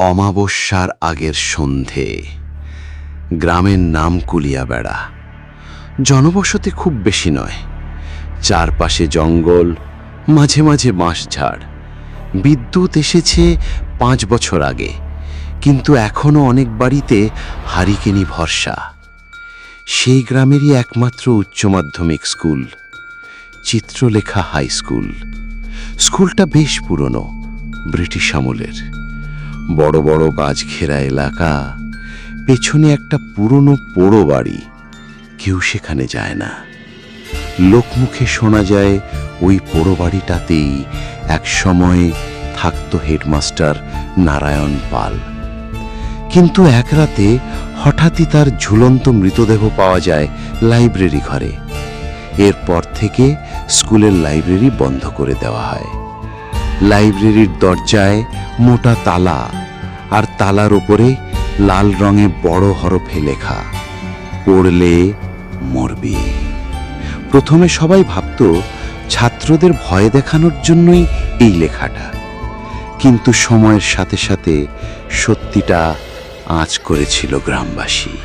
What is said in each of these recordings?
অমাবস্যার আগের সন্ধে। গ্রামের নাম কুলিয়াবেড়া। জনবসতি খুব বেশি নয়। চারপাশে জঙ্গল, মাঝে মাঝে বাঁশঝাড় বিদ্যুৎ এসেছে পাঁচ বছর আগে, কিন্তু এখনও অনেক বাড়িতে হারিকেনি ভরসা। সেই গ্রামেরই একমাত্র উচ্চ মাধ্যমিক স্কুল, চিত্রলেখা হাই স্কুল। স্কুলটা বেশ পুরনো, ব্রিটিশ আমলের। বড় বড় গাছ ঘেরা এলাকা, পেছনে একটা পুরনো পোড়ো বাড়ি। কেউ সেখানে যায় না। লোকমুখে শোনা যায় ওই পোড়ো বাড়িটাতেই এক সময় থাকতো হেডমাস্টার নারায়ণ পাল। কিন্তু এক রাতে হঠাৎই তার ঝুলন্ত মৃতদেহ পাওয়া যায় লাইব্রেরি ঘরে। এরপর থেকে স্কুলের লাইব্রেরি বন্ধ করে দেওয়া হয়। লাইব্রেরির দরজায় মোটা তালা আর তালার ওপরে লাল রঙে বড় হরফে লেখা, পড়লে মরবি। প্রথমে সবাই ভাবত ছাত্রদের ভয় দেখানোর জন্যই এই লেখাটা, কিন্তু সময়ের সাথে সাথে সত্যিটা আঁচ করেছিল গ্রামবাসী।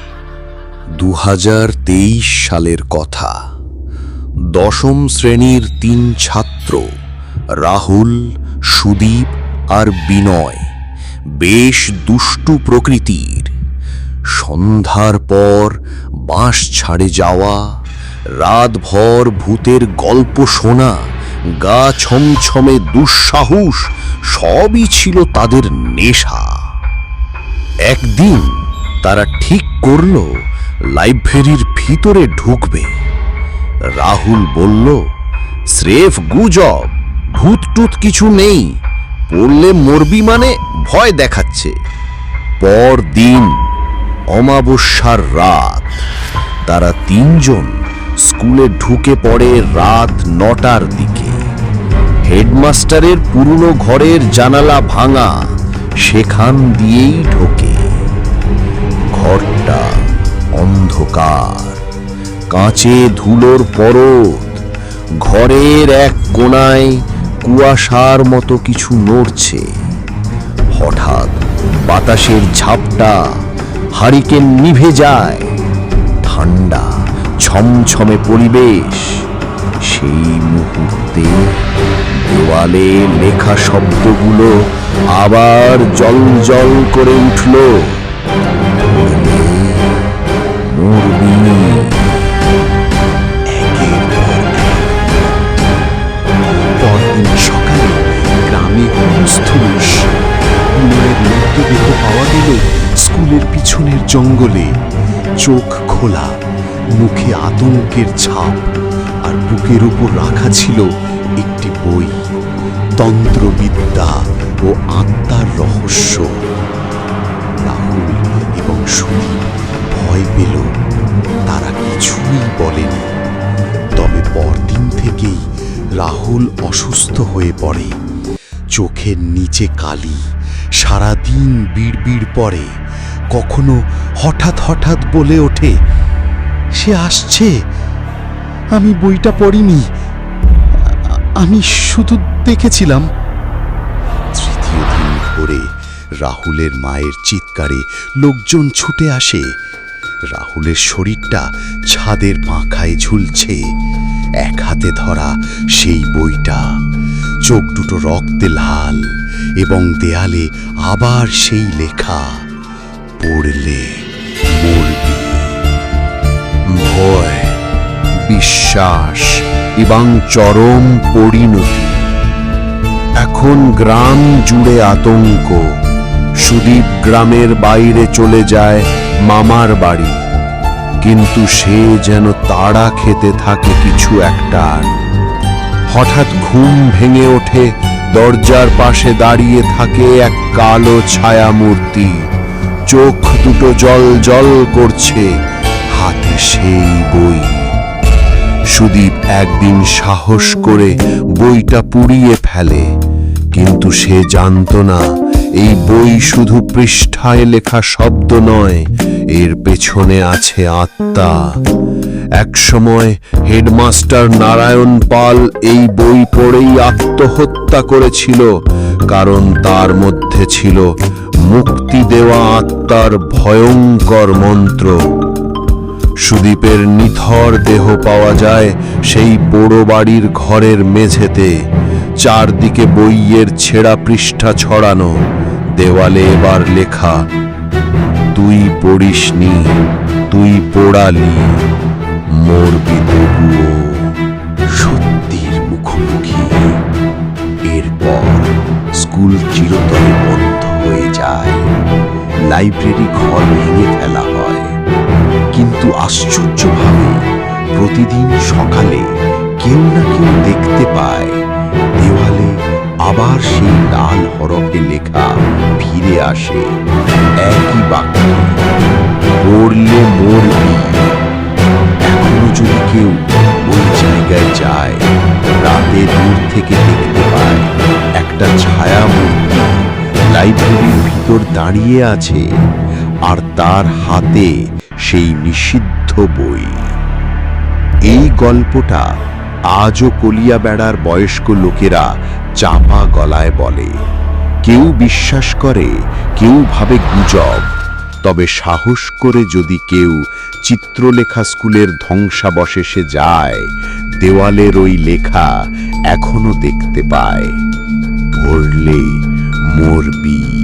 দু হাজার তেইশ সালের কথা, দশম শ্রেণির তিন ছাত্র রাহুল, সুদীপ আর বিনয় বেশ দুষ্টু প্রকৃতির। সন্ধ্যার পর বাঁশ ছাড়ে যাওয়া, রাতভর ভূতের গল্প শোনা, গা ছমছমে দুঃসাহস, সবই ছিল তাদের নেশা। একদিন তারা ঠিক করল, লাইব্রেরির ভিতরে ঢুকবে। রাহুল বলল, স্রেফ গুজব ভূত টুত কিছু নেই। পড়লে মরবি মানে ভয় দেখাচ্ছে। পর দিন অমাবস্যার রাত। তারা তিনজন স্কুলে ঢুকে পড়ে রাত নটার দিকে। হেডমাস্টারের পুরনো ঘরের জানালা ভাঙা, সেখান দিয়েই ঢোকে। ঘরটা অন্ধকার। কাঁচে ধুলোর পরত। ঘরের এক কোণায় কুয়াশার মতো কিছু নড়ছে। হঠাৎ বাতাসের ঝাপটা হারিকেন নিভে যায়। ঠান্ডা, ছমছমে পরিবেশ। সেই মুহূর্তে দেওয়ালে লেখা শব্দগুলো আবার জল জল করে উঠল। পিছনের জঙ্গলে চোখ খোলা, মুখে আতঙ্কের ছাপ আর বুকের উপর রাখা ছিল একটি বই। তন্ত্রবিদ্যা ও আত্মার রহস্য। রাহুল এবং সুদীপ ভয় পেল, তারা কিছুই বলেনি। তবে পরদিন থেকেই রাহুল অসুস্থ হয়ে পড়ে। চোখের নিচে কালি, সারাদিন বিড়বিড় পড়ে কখনো হঠাৎ হঠাৎ বলে ওঠে, সে আসছে। আমি বইটা পড়িনি। আমি শুধু দেখেছিলাম। তৃতীয় দিন ভোরে রাহুলের মায়ের চিৎকারে লোকজন ছুটে আসে। রাহুলের শরীরটা ছাদের পাখায় ঝুলছে। এক হাতে ধরা সেই বইটা, চোখ দুটো রক্তে লাল এবং দেয়ালে আবার সেই লেখা। পড়লে মরবি ভয়, বিশ্বাস এবং চরম পরিণতি। এখন গ্রাম জুড়ে আতঙ্ক, সুদীপ গ্রামের বাইরে চলে যায় মামার বাড়ি। কিন্তু সে যেন তাড়া খেতে থাকে কিছু একটার হঠাৎ ঘুম ভেঙে ওঠে, দরজার পাশে দাঁড়িয়ে থাকে এক কালো ছায়া মূর্তি চোখ দুটো জল জল করছে, হাতে সেই বই। সুদীপ একদিন সাহস করে বইটা পুড়িয়ে ফেলে, কিন্তু সে জানতো না, এই বই শুধু পৃষ্ঠায় লেখা শব্দ নয়, এর পেছনে আছে আত্মা। একসময় হেডমাস্টার নারায়ণ পাল এই বই পড়েই আত্মহত্যা করেছিল, কারণ তার মধ্যে ছিল মুক্তি দেওয়া আত্মার ভয়ঙ্কর মন্ত্র। সুদীপের নিথর দেহ পাওয়া যায় সেই পোড়ো বাড়ির ঘরের মেঝেতে, চারদিকে বইয়ের ছেঁড়া পৃষ্ঠা ছড়ানো, দেওয়ালে এবার লেখা, তুই পড়িসনি, তুই পোড়ালি। মরবি তবুও সত্যির মুখোমুখি। এরপর স্কুল চিরতরে বন্ধ হয়ে যায়। লাইব্রেরি ঘর ভেঙে ফেলা হয়। কিন্তু আশ্চর্যভাবে প্রতিদিন সকালে কেউ না কেউ দেখতে পায়, দেওয়ালে আবার সেই লাল হরফে লেখা ফিরে আসে একই বাক্যে, পড়লে মরবি যদি কেউ ওই জায়গায় যায় রাতে দূর থেকে দেখতে পায় একটা ছায়া মূর্তি লাইব্রেরির ভিতর দাঁড়িয়ে আছে আর তার হাতে সেই নিষিদ্ধ বই। এই গল্পটা আজও কলিয়া বেড়ার বয়স্ক লোকেরা চাপা গলায় বলে। কেউ বিশ্বাস করে, কেউ ভাবে গুজব। তবে সাহস করে যদি কেউ চিত্রলেখা স্কুলের ধ্বংসাবশেষে যায়, দেওয়ালের ওই লেখা এখনও দেখতে পায়। পড়লে মরবি।